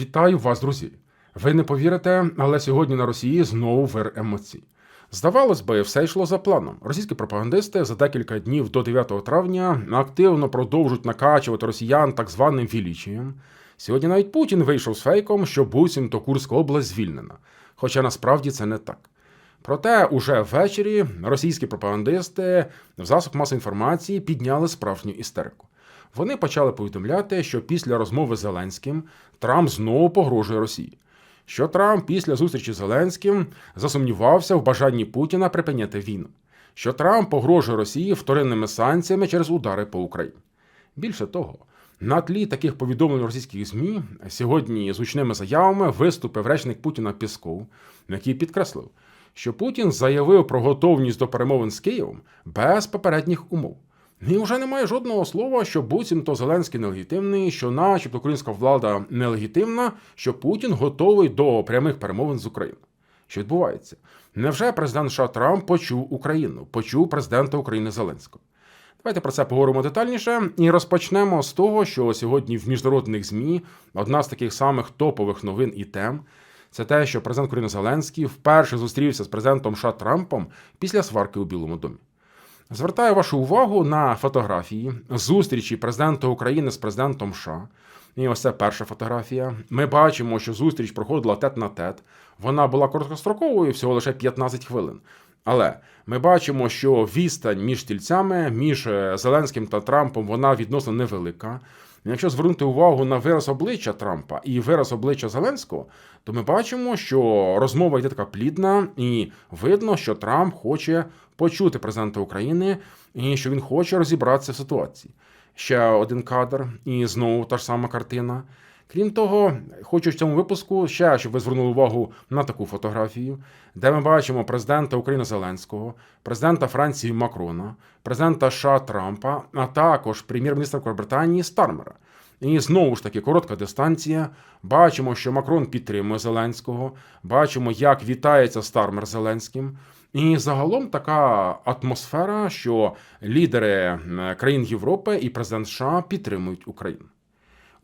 Вітаю вас, друзі! Ви не повірите, але сьогодні на Росії знову вир емоцій. Здавалось би, все йшло за планом. Російські пропагандисти за декілька днів до 9 травня активно продовжують накачувати росіян так званим вілічієм. Сьогодні навіть Путін вийшов з фейком, що буцімто Курська область звільнена. Хоча насправді це не так. Проте уже ввечері російські пропагандисти в засоб масової інформації підняли справжню істерику. Вони почали повідомляти, що після розмови з Зеленським Трамп знову погрожує Росії. Що Трамп після зустрічі з Зеленським засумнівався в бажанні Путіна припиняти війну. Що Трамп погрожує Росії вторинними санкціями через удари по Україні. Більше того, на тлі таких повідомлень російських ЗМІ сьогодні з заявами виступив речник Путіна Пісков, який підкреслив, що Путін заявив про готовність до перемовин з Києвом без попередніх умов. І вже немає жодного слова, що буцімто Зеленський нелегітимний, що, начебто, українська влада нелегітимна, що Путін готовий до прямих перемовин з Україною. Що відбувається? Невже президент США Трамп почув Україну, почув президента України Зеленського? Давайте про це поговоримо детальніше і розпочнемо з того, що сьогодні в міжнародних ЗМІ одна з таких самих топових новин і тем це те, що президент України Зеленський вперше зустрівся з президентом США Трампом після сварки у Білому домі. Звертаю вашу увагу на фотографії зустрічі президента України з президентом США. І ось це перша фотографія. Ми бачимо, що зустріч проходила тет на тет. Вона була короткостроковою, всього лише 15 хвилин. Але ми бачимо, що відстань між стільцями, між е, Зеленським та Трампом, вона відносно невелика. Якщо звернути увагу на вираз обличчя Трампа і вираз обличчя Зеленського, то ми бачимо, що розмова йде така плідна, і видно, що Трамп хоче почути президента України і що він хоче розібратися в ситуації. Ще один кадр, і знову та ж сама картина. Крім того, хочу в цьому випуску ще, щоб ви звернули увагу на таку фотографію, де ми бачимо президента України Зеленського, президента Франції Макрона, президента США Трампа, а також прем'єр-міністра Великобританії Стармера. І знову ж таки коротка дистанція. Бачимо, що Макрон підтримує Зеленського, бачимо, як вітається Стармер Зеленським. І загалом така атмосфера, що лідери країн Європи і президент США підтримують Україну.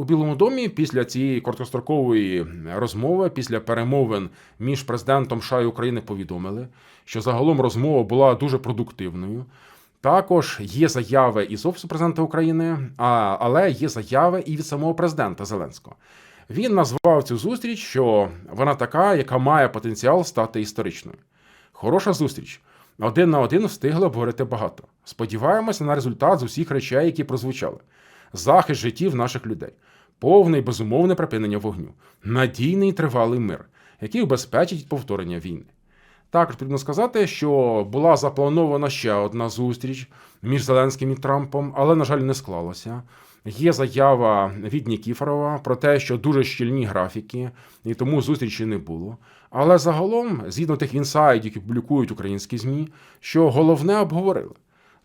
У Білому домі після цієї короткострокової розмови, після перемовин між президентом США і України повідомили, що загалом розмова була дуже продуктивною. Також є заяви із Офісу президента України, а, але є заяви і від самого президента Зеленського. Він назвав цю зустріч, що вона така, яка має потенціал стати історичною. Хороша зустріч. Один на один встигли обговорити багато. Сподіваємося на результат з усіх речей, які прозвучали: захист життів наших людей, повне і безумовне припинення вогню, надійний тривалий мир, який убезпечить повторення війни. Також потрібно сказати, що була запланована ще одна зустріч між Зеленським і Трампом, але, на жаль, не склалося. Є заява від Нікіфорова про те, що дуже щільні графіки, і тому зустрічі не було. Але загалом, згідно тих інсайдів, які публікують українські ЗМІ, що головне обговорили.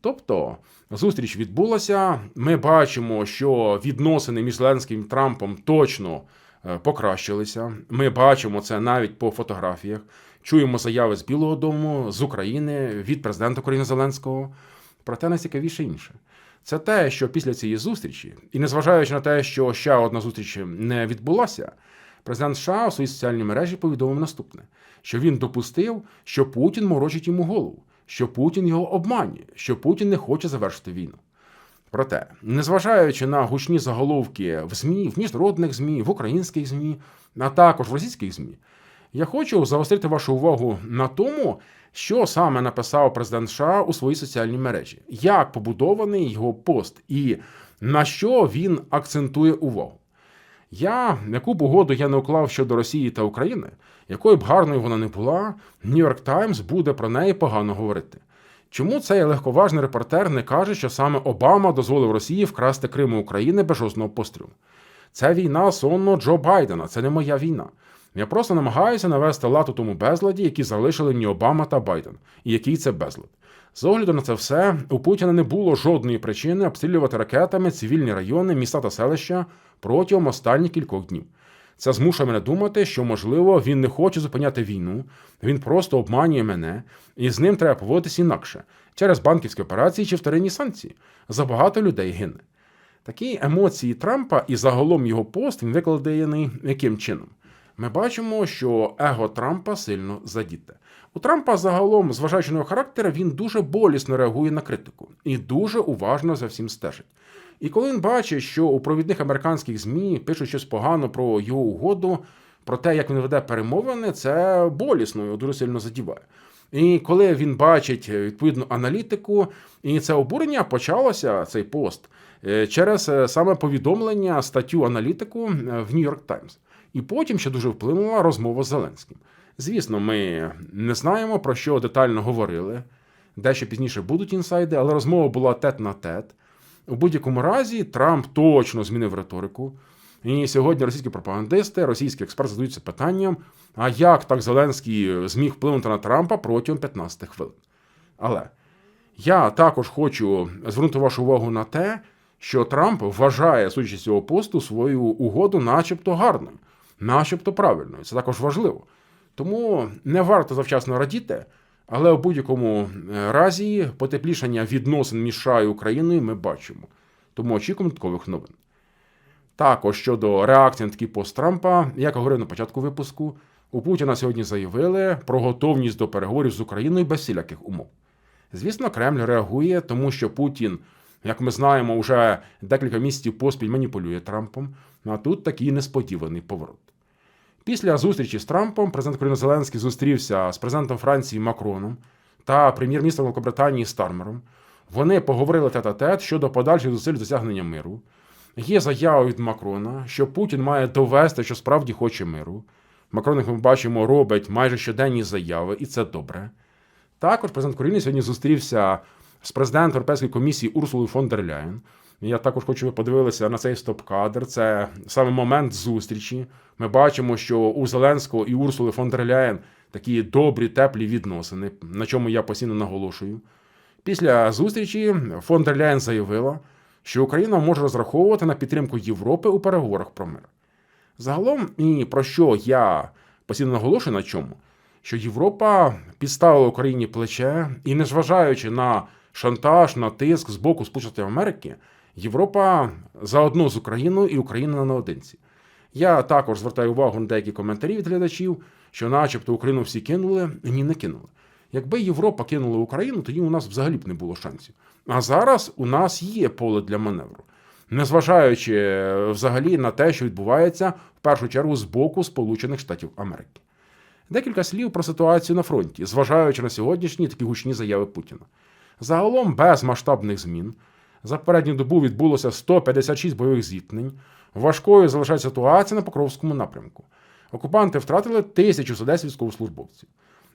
Тобто зустріч відбулася. Ми бачимо, що відносини між Зеленським і Трампом точно е, покращилися. Ми бачимо це навіть по фотографіях. Чуємо заяви з Білого Дому, з України, від президента України Зеленського. Проте найцікавіше інше. Це те, що після цієї зустрічі, і незважаючи на те, що ще одна зустріч не відбулася, президент США у своїй соціальній мережі повідомив наступне: що він допустив, що Путін морочить йому голову, що Путін його обманює, що Путін не хоче завершити війну. Проте, незважаючи на гучні заголовки в ЗМІ, в міжнародних ЗМІ, в українських ЗМІ, а також в російських ЗМІ, я хочу загострити вашу увагу на тому, що саме написав президент США у своїй соціальній мережі, як побудований його пост і на що він акцентує увагу. Я, яку б угоду я не уклав щодо Росії та України, якою б гарною вона не була, Нью-Йорк Таймс буде про неї погано говорити. Чому цей легковажний репортер не каже, що саме Обама дозволив Росії вкрасти Крим у України без жодного пострілу? Це війна сонно Джо Байдена, це не моя війна. Я просто намагаюся навести лад у тому безладі, які залишили мені Обама та Байден, і який це безлад. З огляду на це все, у Путіна не було жодної причини обстрілювати ракетами цивільні райони, міста та селища протягом останніх кількох днів. Це змушує мене думати, що, можливо, він не хоче зупиняти війну, він просто обманює мене, і з ним треба поводитись інакше через банківські операції чи вторинні санкції. Забагато людей гине. Такі емоції Трампа і загалом його пост він викладений яким чином? Ми бачимо, що его Трампа сильно задіте. У Трампа загалом, зважаючи на його характер, він дуже болісно реагує на критику і дуже уважно за всім стежить. І коли він бачить, що у провідних американських ЗМІ пишуть щось погано про його угоду, про те, як він веде перемовини, це болісно його дуже сильно задіває. І коли він бачить е, відповідну аналітику, і це обурення почалося цей пост е, через е, саме повідомлення статтю аналітику в Нью-Йорк Таймс. І потім ще дуже вплинула розмова з Зеленським. Звісно, ми не знаємо про що детально говорили. Дещо пізніше будуть інсайди, але розмова була тет на тет. У будь-якому разі Трамп точно змінив риторику. І сьогодні російські пропагандисти, російські експерти задаються питанням: а як так Зеленський зміг вплинути на Трампа протягом 15 хвилин? Але я також хочу звернути вашу увагу на те, що Трамп вважає, судячи з цього посту, свою угоду, начебто гарною, начебто правильною. Це також важливо. Тому не варто завчасно радіти, але у будь-якому е, разі потеплішання відносин між США і Україною ми бачимо. Тому очікуємо додаткових новин. Також щодо реакції на такий пост Трампа, як говорив на початку випуску, у Путіна сьогодні заявили про готовність до переговорів з Україною без всіляких умов. Звісно, Кремль реагує, тому що Путін, як ми знаємо, вже декілька місяців поспіль маніпулює Трампом. А тут такий несподіваний поворот. Після зустрічі з Трампом президент України Зеленський зустрівся з президентом Франції Макроном та прем'єр-міністром Великобританії Стармером. Вони поговорили тет-а-тет щодо подальших зусиль досягнення миру. Є заява від Макрона, що Путін має довести, що справді хоче миру. Макрон, як ми бачимо, робить майже щоденні заяви, і це добре. Також президент України сьогодні зустрівся з президентом Європейської комісії Урсулою фон дер Ляєн. Я також хочу, щоб ви подивилися на цей стоп-кадр. Це саме момент зустрічі. Ми бачимо, що у Зеленського і Урсули фон дер Ляєн такі добрі, теплі відносини, на чому я постійно наголошую. Після зустрічі фон дер Ляєн заявила, що Україна може розраховувати на підтримку Європи у переговорах про мир. Загалом, і про що я постійно наголошую на чому, що Європа підставила Україні плече, і, незважаючи на шантаж, на тиск з боку Сполучених Америки, Європа заодно з Україною і Україна наодинці. Я також звертаю увагу на деякі коментарі від глядачів, що, начебто, Україну всі кинули, ні, не кинули. Якби Європа кинула Україну, тоді у нас взагалі б не було шансів. А зараз у нас є поле для маневру, незважаючи е, взагалі на те, що відбувається в першу чергу з боку Сполучених Штатів Америки. Декілька слів про ситуацію на фронті, зважаючи на сьогоднішні такі гучні заяви Путіна. Загалом без масштабних змін. За попередню добу відбулося 156 бойових зіткнень. Важкою залишається ситуація на Покровському напрямку. Окупанти втратили 1110 військовослужбовців.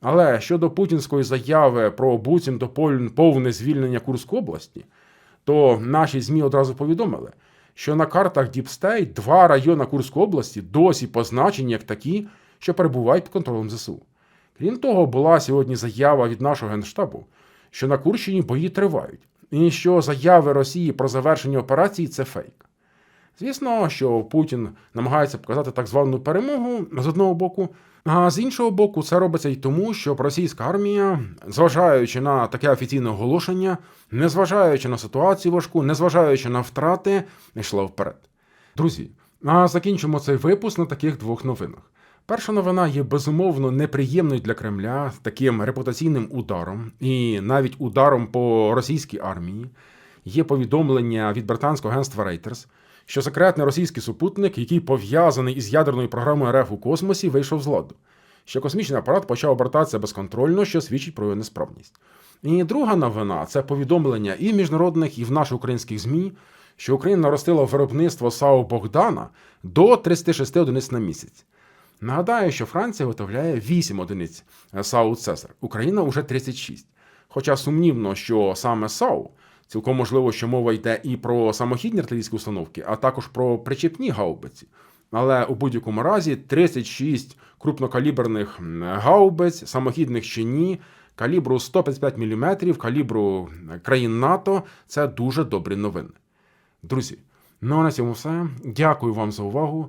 Але щодо путінської заяви про буцімто повне звільнення Курської області, то наші ЗМІ одразу повідомили, що на картах State два райони Курської області досі позначені як такі, що перебувають під контролем ЗСУ. Крім того, була сьогодні заява від нашого генштабу, що на Курщині бої тривають, і що заяви Росії про завершення операції це фейк. Звісно, що Путін намагається показати так звану перемогу з одного боку, а з іншого боку, це робиться й тому, що російська армія, зважаючи на таке офіційне оголошення, незважаючи на ситуацію важку, незважаючи на втрати, йшла вперед. Друзі, а закінчимо цей випуск на таких двох новинах. Перша новина є безумовно неприємною для Кремля таким репутаційним ударом, і навіть ударом по російській армії. Є повідомлення від британського агентства Reuters, що секретний російський супутник, який пов'язаний із ядерною програмою РФ у космосі, вийшов з ладу. Що космічний апарат почав обертатися безконтрольно, що свідчить про його несправність. І друга новина це повідомлення і в міжнародних, і в наших українських ЗМІ, що Україна наростила виробництво САУ Богдана до 36 одиниць на місяць. Нагадаю, що Франція виготовляє 8 одиниць САУ Цесар, Україна уже 36. Хоча сумнівно, що саме САУ, цілком можливо, що мова йде і про самохідні артилерійські установки, а також про причепні гаубиці. Але у будь-якому разі 36 крупнокаліберних гаубиць, самохідних чи ні, калібру 155 мм, калібру країн НАТО це дуже добрі новини. Друзі, ну а на цьому все. Дякую вам за увагу.